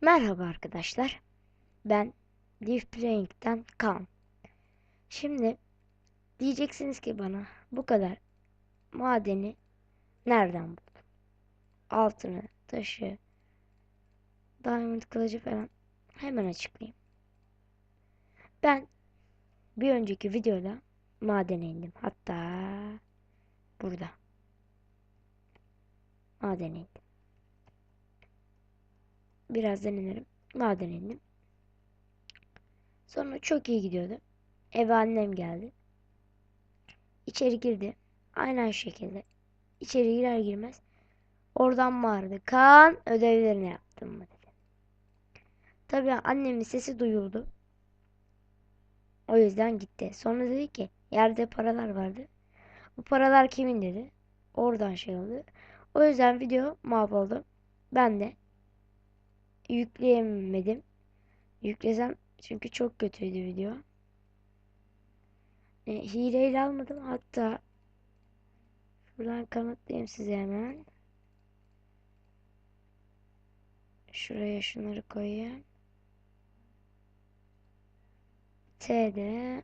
Merhaba arkadaşlar. Ben Live Playing'den Kaan. Şimdi diyeceksiniz ki bana bu kadar madeni nereden buldun? Altını, taşı, diamond kılıcı falan hemen açıklayayım. Ben bir önceki videoda madene indim. Hatta burada. Madene indim. Birazdan inerim. Maden indim. Sonra çok iyi gidiyordu. Eve annem geldi. İçeri girdi. Aynen şekilde. İçeri girer girmez. Oradan bağırdı. Kaan ödevlerini yaptın mı dedi. Tabii annemin sesi duyuldu. O yüzden gitti. Sonra dedi ki yerde paralar vardı. Bu paralar kimin dedi. Oradan şey oldu. O yüzden video mahvoldu. Ben de yükleyemedim. Yüklesem çünkü çok kötüydü video. E, hileyle almadım. Hatta şuradan kanıtlayayım size hemen. Şuraya şunları koyayım. T'de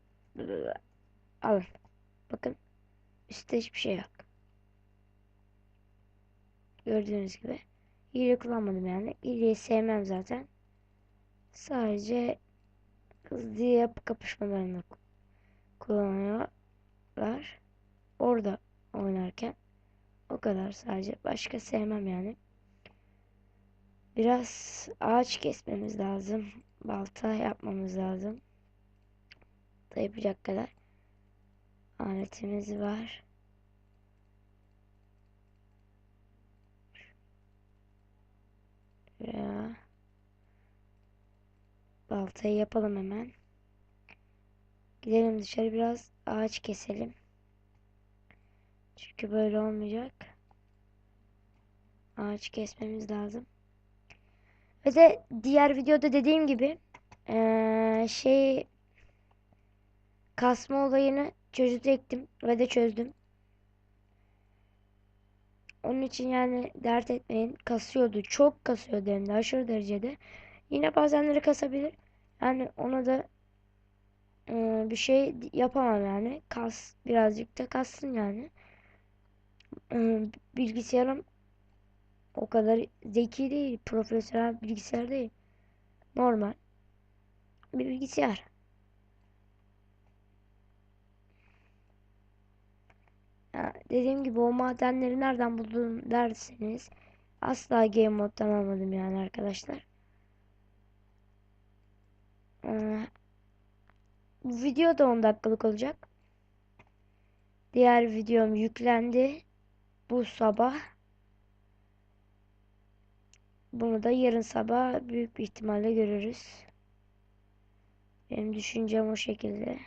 alın. Bakın üstte hiçbir şey yok. Gördüğünüz gibi. Hile kullanmadım yani. Hileyi sevmem zaten. Sadece hızlı yapı kapışmalarını kullanıyorlar. Orada oynarken o kadar sadece. Başka sevmem yani. Biraz ağaç kesmemiz lazım. Balta yapmamız lazım. Da yapacak kadar aletimiz var. Baltayı yapalım hemen. Gidelim dışarı biraz ağaç keselim. Çünkü böyle olmayacak. Ağaç kesmemiz lazım. Ve de diğer videoda dediğim gibi ee, şey kasma olayını çözecektim ve de çözdüm. Onun için yani dert etmeyin. Kasıyordu. Çok kasıyordu hem de aşırı derecede. Yine bazenleri kasabilir. Yani ona da e, bir şey yapamam yani. Kas birazcık da kassın yani. E, bilgisayarım o kadar zeki değil. Profesyonel bilgisayar değil. Normal bir bilgisayar. Ya, dediğim gibi o madenleri nereden buldum derseniz asla game moddan almadım yani arkadaşlar. Ee, bu video da 10 dakikalık olacak. Diğer videom yüklendi bu sabah. Bunu da yarın sabah büyük bir ihtimalle görürüz. Benim düşüncem o şekilde.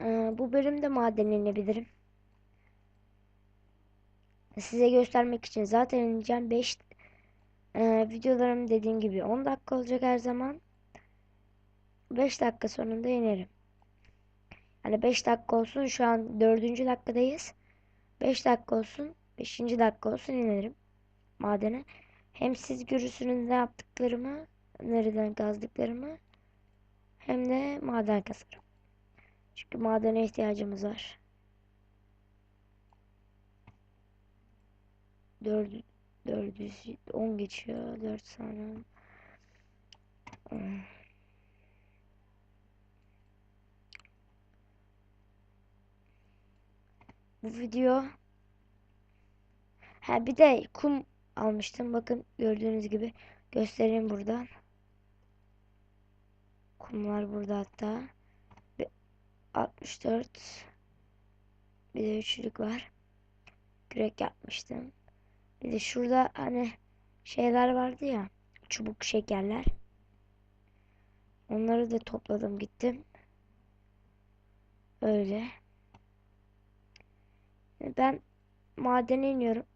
Ee, bu bölümde maden inebilirim. Size göstermek için zaten ineceğim 5 e, videolarım dediğim gibi 10 dakika olacak her zaman. 5 dakika sonunda inerim. Yani 5 dakika olsun şu an 4. dakikadayız. 5 dakika olsun 5. dakika olsun inerim madene. Hem siz görürsünüz ne yaptıklarımı, nereden kazdıklarımı hem de maden kasarım. Çünkü madene ihtiyacımız var. 4 410 geçiyor. 4 saniye. Bu video Ha bir de kum almıştım. Bakın gördüğünüz gibi göstereyim buradan. Kumlar burada hatta. 64 bir de üçlük var. Kürek yapmıştım. Bir de şurada hani şeyler vardı ya. Çubuk şekerler. Onları da topladım gittim. Öyle. Ben madene iniyorum.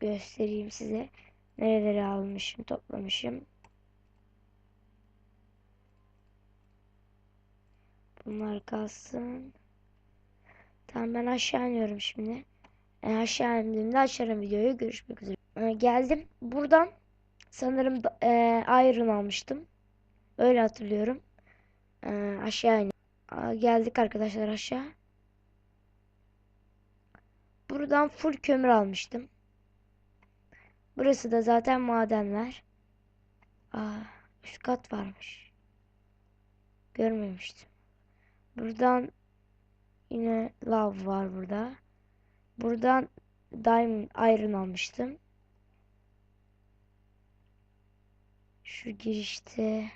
Göstereyim size. Nereleri almışım, toplamışım. Bunlar kalsın. Tamam ben aşağı iniyorum şimdi. E, aşağı indiğimde açarım videoyu. Görüşmek üzere. E, geldim. Buradan sanırım e, Iron almıştım. Öyle hatırlıyorum. E, aşağı in. Aa, geldik arkadaşlar aşağı. Buradan full kömür almıştım. Burası da zaten madenler. Aa, üst kat varmış. Görmemiştim. Buradan yine lav var burada. Buradan diamond iron almıştım. Şu girişte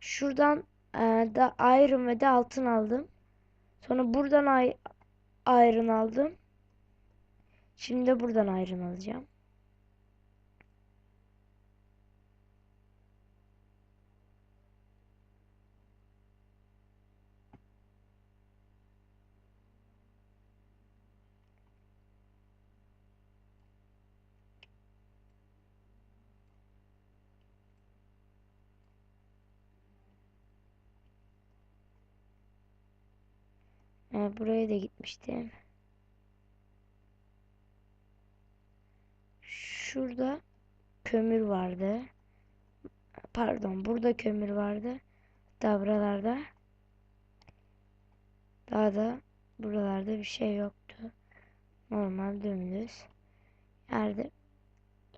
şuradan e, da iron ve de altın aldım. Sonra buradan ay iron aldım. Şimdi de buradan iron alacağım. E, buraya da gitmiştim. Şurada kömür vardı. Pardon, burada kömür vardı. Buralarda. Daha da buralarda bir şey yoktu. Normal dümdüz. Yerde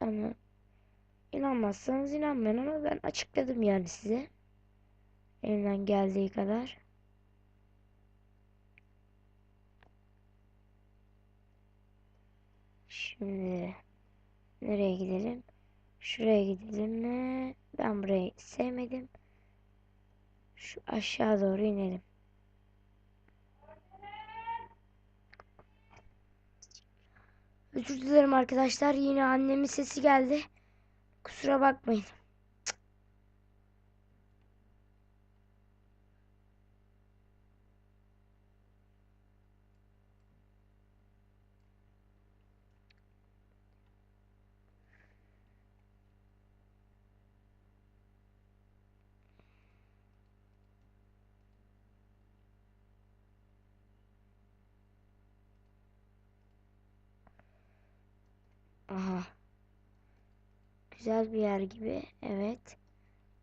yani inanmazsanız inanmayın ama ben açıkladım yani size. Elimden geldiği kadar. Şimdi nereye gidelim? Şuraya gidelim mi? Ben burayı sevmedim. Şu aşağı doğru inelim. Özür dilerim arkadaşlar. Yine annemin sesi geldi. Kusura bakmayın. Aha. Güzel bir yer gibi. Evet.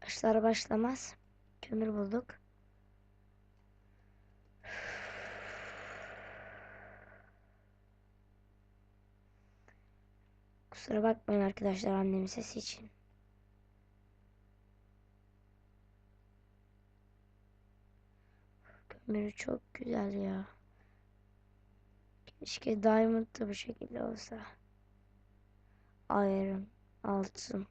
Başlar başlamaz. Kömür bulduk. Kusura bakmayın arkadaşlar annemin sesi için. Kömürü çok güzel ya. Keşke diamond da bu şekilde olsa. Iron, altın.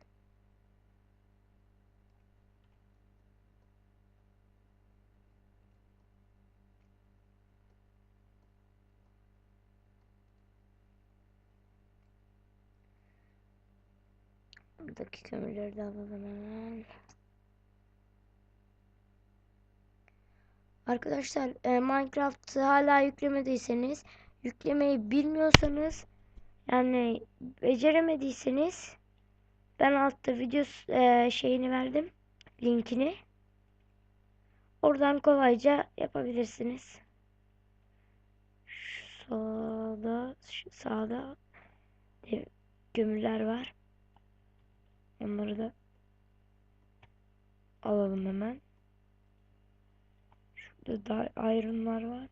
Buradaki kömürleri de alalım hemen. Arkadaşlar e, Minecraft'ı hala yüklemediyseniz yüklemeyi bilmiyorsanız yani beceremediyseniz ben altta video e, şeyini verdim linkini oradan kolayca yapabilirsiniz. Şu sağda şu sağda gömüler var. Onları da alalım hemen. Şurada da ironlar var.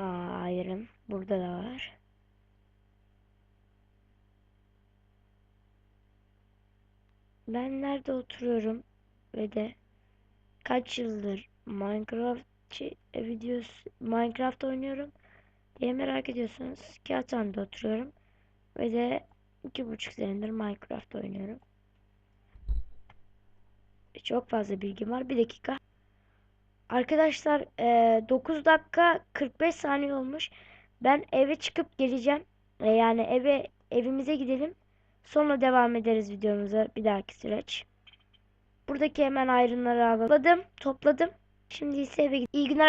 Aa, iron burada da var. Ben nerede oturuyorum ve de kaç yıldır Minecraft e, videosu Minecraft oynuyorum diye merak ediyorsanız Kağıthane'de oturuyorum ve de iki buçuk senedir Minecraft oynuyorum. Çok fazla bilgim var. Bir dakika. Arkadaşlar e, 9 dakika 45 saniye olmuş. Ben eve çıkıp geleceğim. E, yani eve evimize gidelim. Sonra devam ederiz videomuza bir dahaki süreç. Buradaki hemen ayrımları alalım. Topladım. Şimdi ise eve gid- İyi günler.